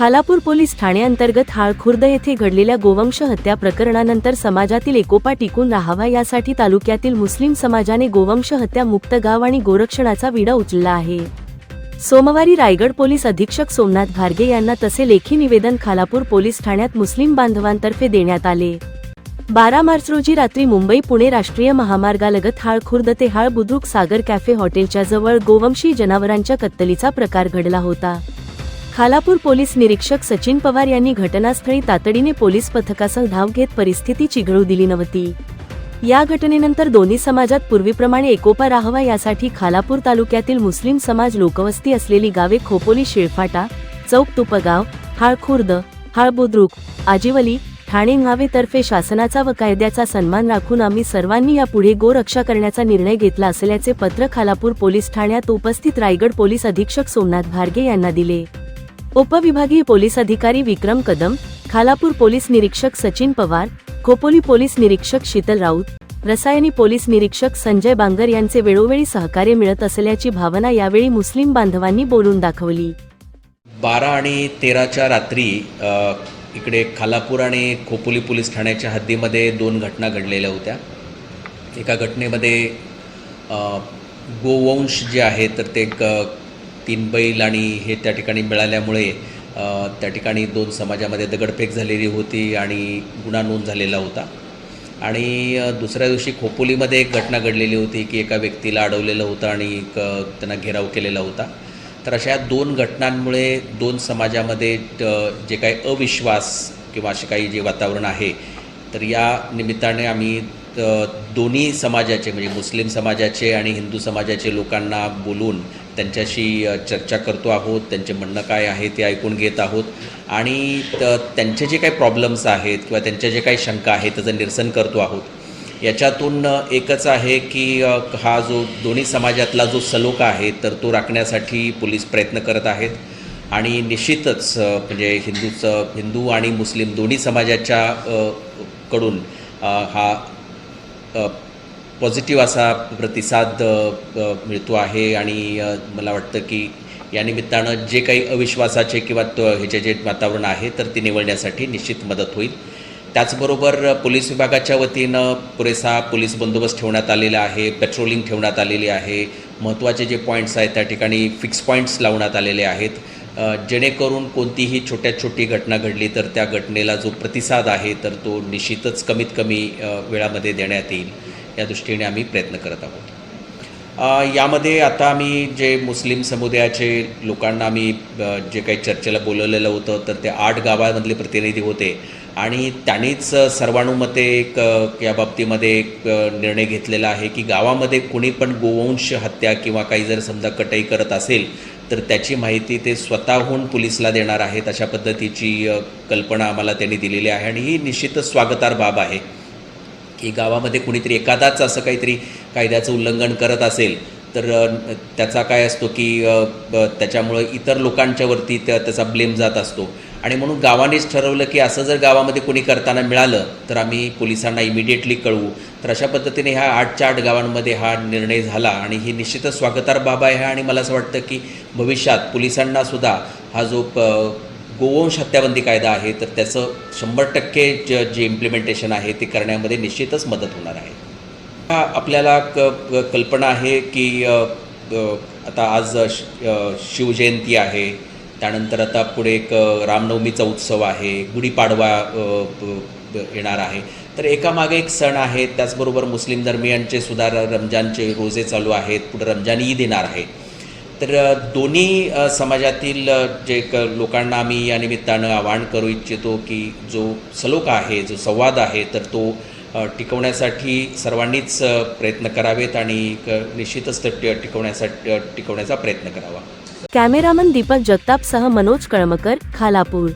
Khalapur police ठाण्याअंतर्गत हाळखुर्द येथे घडलेल्या गोवंश हत्या प्रकरणानंतर समाजातील एकोपा टिकून राहावा यासाठी तालुक्यातील मुस्लिम समाजाने गोवंश हत्या मुक्त गाव आणि गोरक्षणाचा विडा उचलला आहे. सोमवारी रायगड पोलीस अधीक्षक सोमनाथ भार्गे यांना तसे लेखी निवेदन खालापूर पोलीस ठाण्यात मुस्लिम बांधवांतर्फे देण्यात आले. बारा मार्च रोजी रात्री मुंबई पुणे राष्ट्रीय महामार्गालगत हाळखुर्द ते हाळ बुद्रुक सागर कॅफे हॉटेलच्या जवळ गोवंशी जनावरांच्या कत्तलीचा प्रकार घडला होता. खालापूर पोलीस निरीक्षक सचिन पवार यांनी घटनास्थळी तातडीने पोलीस पथकासह धाव घेत परिस्थिती चिघळू दिली नव्हती. या घटनेनंतर दोन्ही समाजात पूर्वीप्रमाणे एकोपा राहावा यासाठी खालापूर तालुक्यातील मुस्लिम समाज लोकवस्ती असलेली गावे खोपोली शिळफाटा चौक तुपगाव हाळखुर्द हाळबुद्रुक आजिवली ठाणे न्हावेतर्फे शासनाचा व कायद्याचा सन्मान राखून आम्ही सर्वांनी यापुढे गोरक्षा करण्याचा निर्णय घेतला असल्याचे पत्र खालापूर पोलीस ठाण्यात उपस्थित रायगड पोलीस अधीक्षक सोमनाथ भार्गे यांना दिले. उपविभागीय पोलीस अधिकारी विक्रम कदम खालापूर पोलीस निरीक्षक सचिन पवार खोपोली पोलीस निरीक्षक शीतल राऊत रसायनी पोलीस निरीक्षक संजय बांगर यांचे वेळोवेळी सहकार्य मिळत असल्याची भावना यावेळी मुस्लिम बांधवांनी बोलून दाखवली. बारा आणि तेराच्या रात्री इकडे खालापूर आणि खोपोली पोलीस ठाण्याच्या हद्दीमध्ये दोन घटना घडलेल्या होत्या. एका घटनेमध्ये गोवंश जे आहे तर ते एक तीन बैल आणि हे त्या ठिकाणी मिळाल्यामुळे त्या ठिकाणी दोन समाजामध्ये दगडफेक झालेली होती आणि गुन्हा नोंद झालेला होता. आणि दुसऱ्या दिवशी खोपोलीमध्ये एक घटना घडलेली होती की एका व्यक्तीला अडवलेलं होतं आणि एक, त्यांना घेराव केलेला होता. तर अशा दोन घटनांमुळे दोन समाजामध्ये जे काही अविश्वास किंवा असे काही जे वातावरण आहे तर या निमित्ताने आम्ही दोन्ही समाजाचे म्हणजे मुस्लिम समाजाचे आणि हिंदू समाजाचे लोकांना बोलून त्यांच्याशी चर्चा करतो आहोत त्यांचे म्हणणं काय आहे ते ऐकून घेत आहोत. आणि त- त्यांचे जे काही प्रॉब्लेम्स आहेत किंवा त्यांच्या जे काही शंका आहेत त्याचं निरसन करतो आहोत. याच्यातून एकच आहे की हा जो दोन्ही समाजातला जो सलोखा आहे तर तो राखण्यासाठी पोलीस प्रयत्न करत आहेत. आणि निश्चितच म्हणजे हिंदूचं हिंदू आणि मुस्लिम दोन्ही समाजाच्या कडून हा पॉझिटिव्ह असा प्रतिसाद मिळतो आहे आणि मला वाटतं की या निमित्तानं जे काही अविश्वासाचे किंवा ह्याचे जे वातावरण आहे तर ते निवडण्यासाठी निश्चित मदत होईल. त्याचबरोबर पोलीस विभागाच्या वतीनं पुरेसा पोलीस बंदोबस्त ठेवण्यात आलेला आहे पेट्रोलिंग ठेवण्यात आलेली आहे. महत्त्वाचे जे पॉईंट्स आहेत त्या ठिकाणी फिक्स पॉईंट्स लावण्यात आलेले आहेत. जेणेकरून कोणतीही छोट्या छोटी घटना घडली तर त्या घटनेला जो प्रतिसाद आहे तर तो निश्चितच कमीत कमी वेळामध्ये देण्यात येईल. या दृष्टीने आम्ही प्रयत्न करत आहोत. यामध्ये आता आम्ही जे मुस्लिम समुदायाचे लोकांना आम्ही जे काही चर्चेला बोलवलेलं होतं तर ते आठ गावामधले प्रतिनिधी होते आणि त्यांनीच सर्वानुमते एक या बाबतीमध्ये एक निर्णय घेतलेला आहे की गावामध्ये कोणी पण गोवंश हत्या किंवा काही जर समजा कटाई करत असेल तर त्याची माहिती ते स्वतःहून पोलिसला देणार आहेत अशा पद्धतीची कल्पना आम्हाला त्यांनी दिलेली आहे आणि ही निश्चितच स्वागतार बाब आहे. की गावामध्ये कुणीतरी एखादाच असं काहीतरी कायद्याचं उल्लंघन करत असेल तर त्याचा काय असतो की ब- त्याच्यामुळं इतर लोकांच्यावरती त्या त्याचा ब्लेम जात असतो. आणि म्हणून गावानेच ठरवलं की असं जर गावामध्ये कोणी करताना मिळालं तर आम्ही पोलिसांना इमिडिएटली कळवू. तर अशा पद्धतीने ह्या आठच्या आठ गावांमध्ये हा निर्णय झाला आणि ही निश्चितच स्वागतार बाब आहे आणि मला असं वाटतं की भविष्यात पोलिसांना सुद्धा हा जो प गोवंश हत्याबंदी कायदा आहे तर त्याचं शंभर टक्के ज जे इम्प्लिमेंटेशन आहे ते करण्यामध्ये निश्चितच मदत होणार आहे. हा आपल्याला क कल्पना आहे की आता आज श- शिवजयंती आहे त्यानंतर आता पुढे एक रामनवमीचा उत्सव आहे गुढीपाडवा येणार आहे. तर एकामागे एक सण आहे त्याचबरोबर मुस्लिम धर्मियांचे सुद्धा रमजानचे रोजे चालू आहेत पुढे रमजान ईद येणार आहे. तर दोन्ही समाजातील जे क लोकांना आम्ही या निमित्तानं आवाहन करू इच्छितो की जो सलोखा आहे जो संवाद आहे तर तो टिकवण्यासाठी सर्वांनीच प्रयत्न करावेत आणि निश्चितच तर टिकवण्यासाठी टिकवण्याचा प्रयत्न करावा. कॅमेरामन दीपक जगतापसह मनोज कळमकर खालापूर.